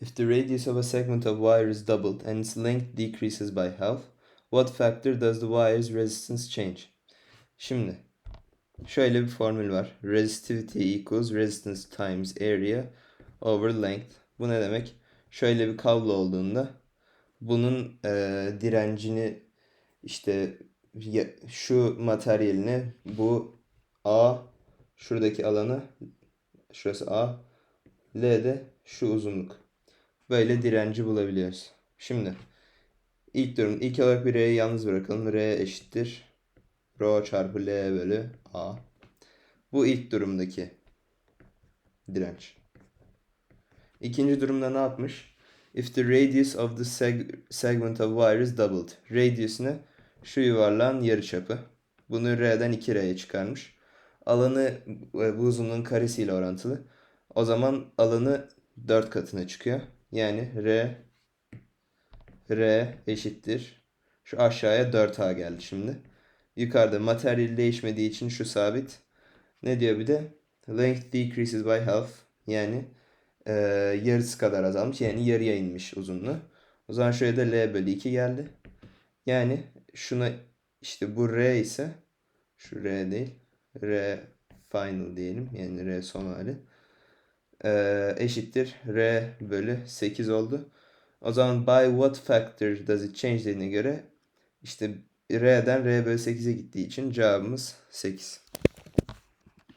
If the radius of a segment of wire is doubled and its length decreases by half, what factor does the wire's resistance change? Şimdi şöyle bir formül var. Resistivity equals resistance times area over length. Bu ne demek? Şöyle bir kablo olduğunda bunun eee, direncini işte ya- şu materyaline bu A şuradaki alanı şurası A L de şu uzunluk. Böyle direnci bulabiliyoruz. Şimdi ilk durum ilk olarak bir R'yi yalnız bırakalım. R eşittir Rho çarpı L bölü A. Bu ilk durumdaki direnç. İkinci durumda ne yapmış? If the radius of the seg- segment of wire is doubled. Radius ne? Şu yuvarlağın yarıçapı. Bunu R'den 2R'ye çıkarmış. Alanı e, bu uzunluğun karesiyle orantılı. O zaman alanı 4 katına çıkıyor. Yani R R eşittir. Şu aşağıya 4A geldi şimdi. Yukarıda materyal değişmediği için şu sabit. Ne diyor bir de? Length decreases by half. Yani e, yarısı kadar azalmış. Yani yarıya inmiş uzunluğu. O zaman şuraya da L bölü 2 geldi. Yani şuna işte bu R ise şu R değil. R final diyelim. Yani R son hali. E, eşittir R bölü 8 oldu. O zaman by what factor does it change dediğine göre işte R'den R bölü 8'e gittiği için cevabımız 8.